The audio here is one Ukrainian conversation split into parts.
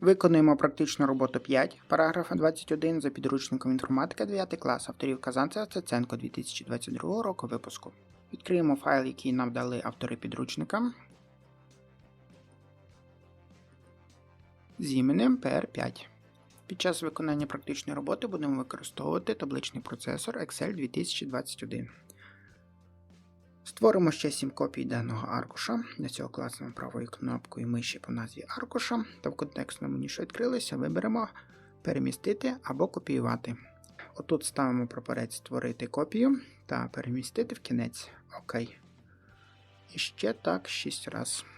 Виконуємо практичну роботу 5, параграф 21 за підручником інформатика 9 клас авторів Казанцева Цеценко 2022 року випуску. Відкриємо файл, який нам дали автори підручника з іменем PR5. Під час виконання практичної роботи будемо використовувати табличний процесор Excel 2021. Створимо ще 7 копій даного аркуша. Для цього класимо правою кнопкою миші по назві аркуша та в контекстному меню, що відкрилися, виберемо перемістити або копіювати. Отут ставимо прапорець Створити копію та перемістити в кінець. Окей. І ще так 6 разів.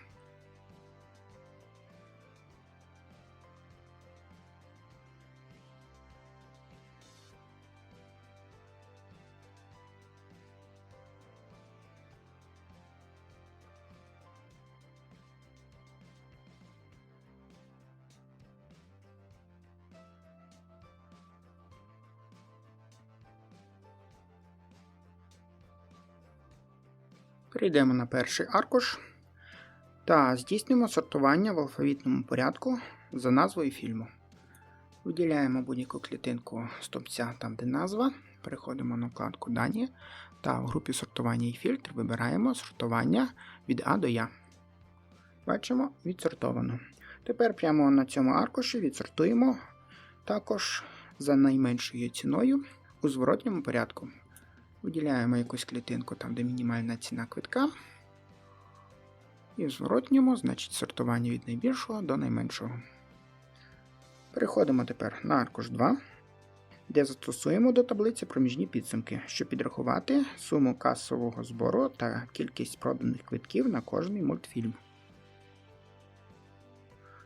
Перейдемо на перший аркуш та здійснимо сортування в алфавітному порядку за назвою фільму. Виділяємо будь-яку клітинку стовпця там, де назва. Переходимо на вкладку Дані та в групі сортування і фільтр вибираємо сортування від А до Я. Бачимо відсортовано. Тепер прямо на цьому аркуші відсортуємо також за найменшою ціною у зворотньому порядку. Виділяємо якусь клітинку там, де мінімальна ціна квитка. І в зворотньому, значить, сортування від найбільшого до найменшого. Переходимо тепер на аркуш 2, де застосуємо до таблиці проміжні підсумки, щоб підрахувати суму касового збору та кількість проданих квитків на кожний мультфільм.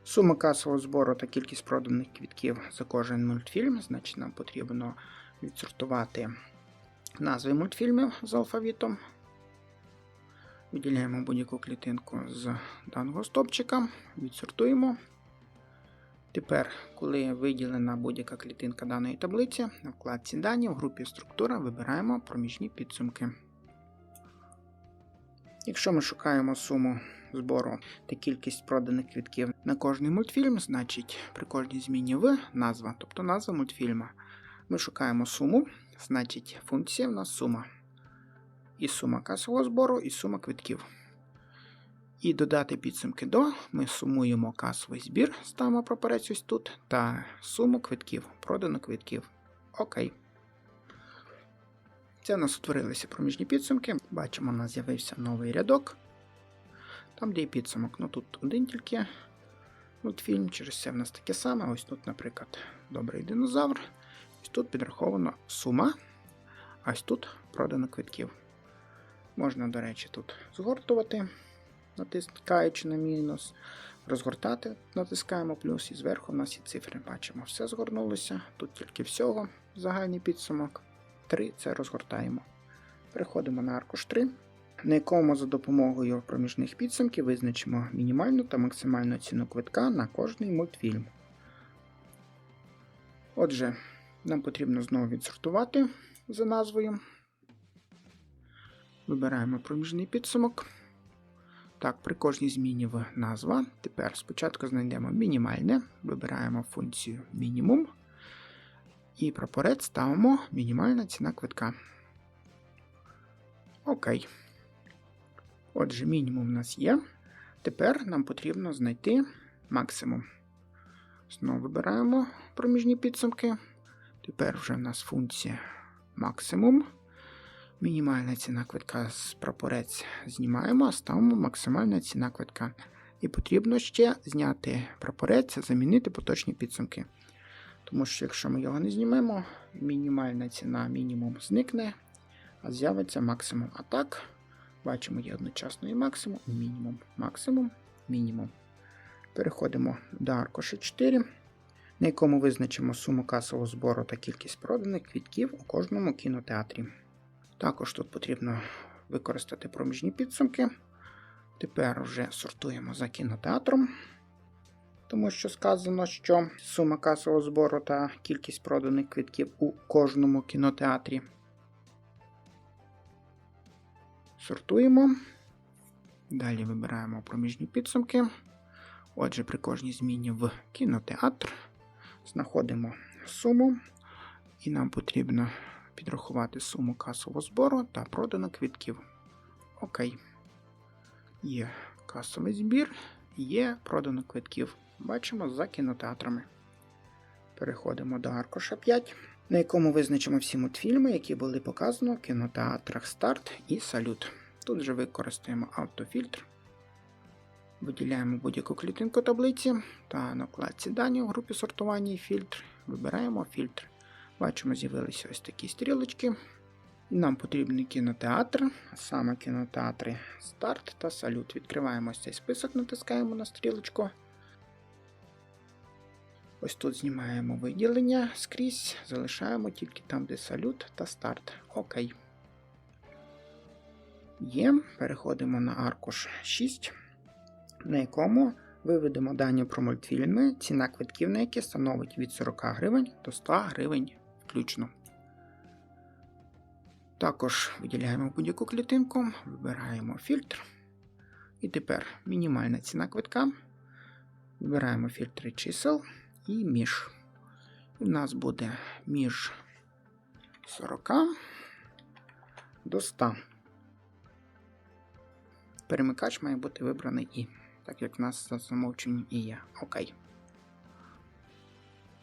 Сума касового збору та кількість проданих квитків за кожен мультфільм, значить, нам потрібно відсортувати назви мультфільмів з алфавітом. Виділяємо будь-яку клітинку з даного стопчика, відсортуємо. Тепер, коли виділена будь-яка клітинка даної таблиці, на вкладці Дані в групі Структура вибираємо проміжні підсумки. Якщо ми шукаємо суму збору та кількість проданих квітків на кожний мультфільм, значить при кожній зміні в назва, тобто назва мультфільма, ми шукаємо суму, значить функція в нас сума. І сума касового збору, і сума квитків. І додати підсумки до, ми сумуємо касовий збір, ставимо прапорець ось тут, та суму квитків, продано квитків. Окей. Це у нас утворилися проміжні підсумки. Бачимо, у нас з'явився новий рядок. Там, де є підсумок. Ну тут один тільки мультфільм, через це в нас таке саме. Ось тут, наприклад, добрий динозавр. Ось тут підраховано сума, а ось тут продано квитків. Можна, до речі, тут згортувати, натискаючи на мінус, розгортати, натискаємо плюс, і зверху у нас є цифри. Бачимо, все згорнулося. Тут тільки всього загальний підсумок. 3 це розгортаємо. Переходимо на аркуш 3, на якому за допомогою проміжних підсумків визначимо мінімальну та максимальну ціну квитка на кожний мультфільм. Отже, нам потрібно знову відсортувати за назвою. Вибираємо проміжний підсумок. Так, при кожній зміні в назва. Тепер спочатку знайдемо мінімальне, вибираємо функцію мінімум. І прапорець ставимо мінімальна ціна квитка. Окей. Отже, мінімум у нас є. Тепер нам потрібно знайти максимум. Знову вибираємо проміжні підсумки. Тепер вже в нас функція максимум. Мінімальна ціна квитка з прапорець знімаємо, а ставимо максимальна ціна квитка. І потрібно ще зняти прапорець, замінити поточні підсумки. Тому що, якщо ми його не знімемо, мінімальна ціна мінімум зникне, а з'явиться максимум. А так, бачимо, є одночасно і максимум, і мінімум. Максимум, мінімум. Переходимо до аркуша 4, на якому визначимо суму касового збору та кількість проданих квітків у кожному кінотеатрі. Також тут потрібно використати проміжні підсумки. Тепер вже сортуємо за кінотеатром, тому що сказано, що сума касового збору та кількість проданих квитків у кожному кінотеатрі. Сортуємо. Далі вибираємо проміжні підсумки. Отже, при кожній зміні в кінотеатр знаходимо суму, і нам потрібно підрахувати суму касового збору та продано квитків. Окей. Є касовий збір, є продано квитків. Бачимо за кінотеатрами. Переходимо до аркуша 5, на якому визначимо всі мультфільми, які були показано в кінотеатрах Старт і Салют. Тут вже використаємо автофільтр. Виділяємо будь-яку клітинку таблиці та на вкладці дані у групі сортування і фільтр. Вибираємо фільтр. Бачимо, з'явилися ось такі стрілочки. Нам потрібний кінотеатр, саме кінотеатри Старт та Салют. Відкриваємо ось цей список, натискаємо на стрілочку. Ось тут знімаємо виділення скрізь, залишаємо тільки там, де салют та старт. Окей. Є. Переходимо на аркуш 6, на якому виведемо дані про мультфільми, ціна квитків на які становить від 40 гривень до 100 гривень включно. Також виділяємо будь-яку клітинку, вибираємо фільтр. І тепер мінімальна ціна квитка. Вибираємо фільтри чисел і між. І в нас буде між 40 до 100. Перемикач має бути вибраний І, так як в нас за замовченням і є. Окей.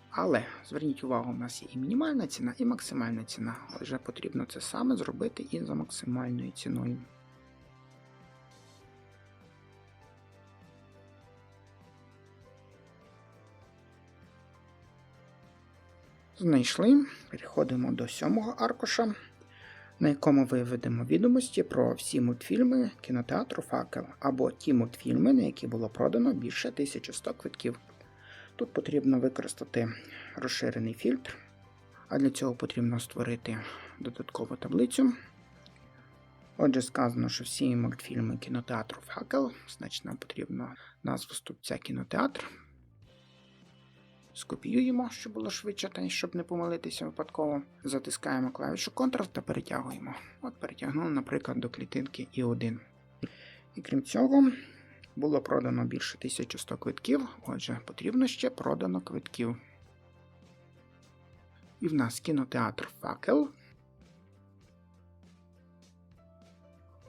Але зверніть увагу, у нас є і мінімальна ціна, і максимальна ціна. Отже, потрібно це саме зробити і за максимальною ціною. Знайшли. Переходимо до сьомого аркуша, на якому виведемо відомості про всі мультфільми кінотеатру Факел або ті мультфільми, на які було продано більше 1100 квитків. Тут потрібно використати розширений фільтр, а для цього потрібно створити додаткову таблицю. Отже, сказано, що всі мультфільми кінотеатру Факел, значить нам потрібно назву ступця кінотеатр. Скопіюємо, щоб було швидше, та щоб не помилитися випадково. Затискаємо клавішу Ctrl та перетягуємо. От перетягнули, наприклад, до клітинки І1. І крім цього, було продано більше 1100 квитків, отже, потрібно ще продано квитків. І в нас кінотеатр Факел.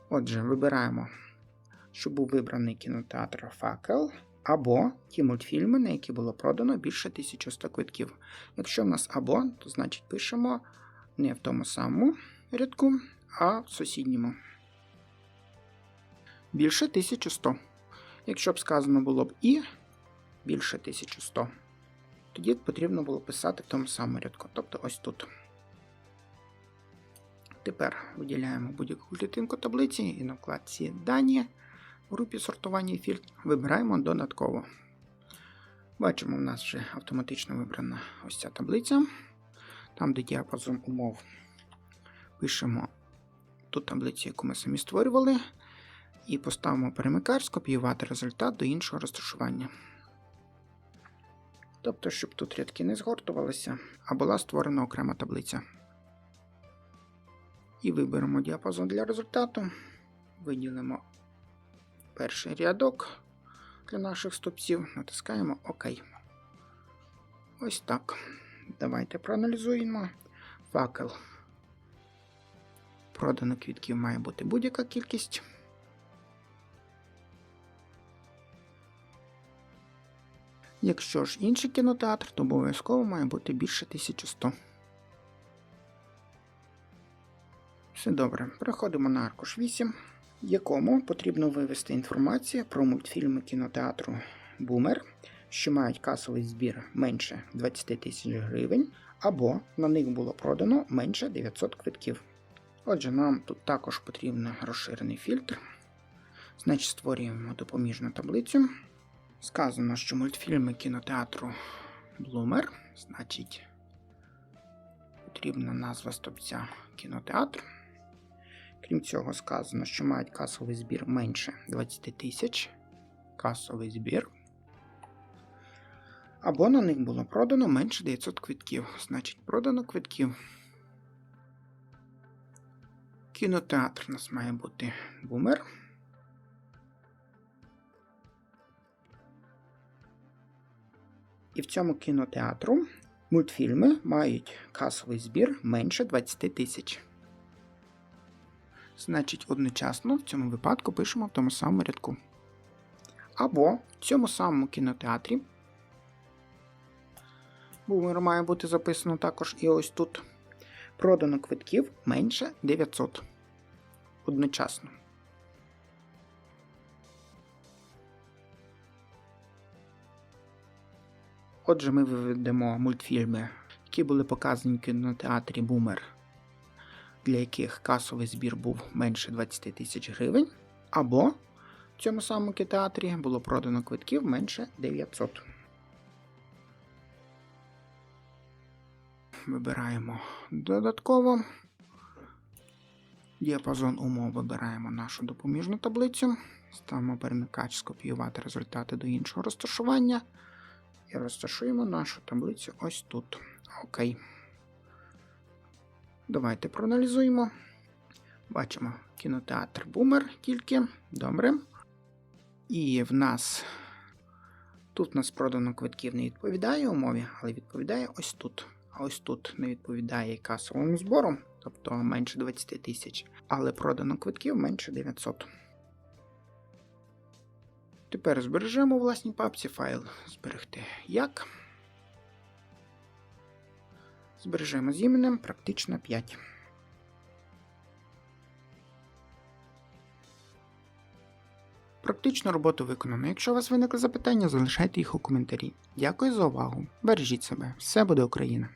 Отже, вибираємо, щоб був вибраний кінотеатр Факел. Або ті мультфільми, на які було продано більше 1100 квитків. Якщо в нас або, то значить пишемо не в тому самому рядку, а в сусідньому. Більше 1100. Якщо б сказано було б і більше 1100, тоді потрібно було писати в тому самому рядку, тобто ось тут. Тепер виділяємо будь-яку клітинку таблиці і на вкладці Дані. У групі сортування фільтр вибираємо додатково. Бачимо, у нас вже автоматично вибрана ось ця таблиця. Там, де діапазон умов, пишемо ту таблицю, яку ми самі створювали, і поставимо перемикач скопіювати результат до іншого розташування. Тобто, щоб тут рядки не згортувалися, а була створена окрема таблиця. І виберемо діапазон для результату, виділимо перший рядок для наших стопців, натискаємо ОК. Ось так. Давайте проаналізуємо. Факел. Продано квітків має бути будь-яка кількість. Якщо ж інший кінотеатр, то обов'язково має бути більше 1100. Все добре. Переходимо на аркуш 8 якому потрібно вивести інформацію про мультфільми кінотеатру Бумер, що мають касовий збір менше 20 тисяч гривень, або на них було продано менше 900 квитків. Отже, нам тут також потрібен розширений фільтр. Значить, створюємо допоміжну таблицю. Сказано, що мультфільми кінотеатру Блумер, значить, потрібна назва стопця кінотеатр. Крім цього, сказано, що мають касовий збір менше 20 тисяч. Касовий збір. Або на них було продано менше 900 квитків. Значить, продано квитків. Кінотеатр у нас має бути бумер. І в цьому кінотеатру мультфільми мають касовий збір менше 20 тисяч. Значить, одночасно в цьому випадку пишемо в тому самому рядку. Або в цьому самому кінотеатрі. Бумер має бути записано також і ось тут. Продано квитків менше 900. Одночасно. Отже, ми виведемо мультфільми, які були показані в кінотеатрі Бумер, для яких касовий збір був менше 20 тисяч гривень, або в цьому самому кінотеатрі було продано квитків менше 900. Вибираємо додатково. Діапазон умов вибираємо нашу допоміжну таблицю. Ставимо перемикач скопіювати результати до іншого розташування. І розташуємо нашу таблицю ось тут. Окей. Давайте проаналізуємо. Бачимо кінотеатр Бумер тільки. Добре. І в нас тут у нас продано квитків не відповідає умові, але відповідає ось тут. А ось тут не відповідає касовому збору, тобто менше 20 тисяч, але продано квитків менше 900. Тепер збережемо власній папці файл зберегти як. Збережемо з іменем практично 5. Практичну роботу виконано. Якщо у вас виникли запитання, залишайте їх у коментарі. Дякую за увагу. Бережіть себе. Все буде Україна!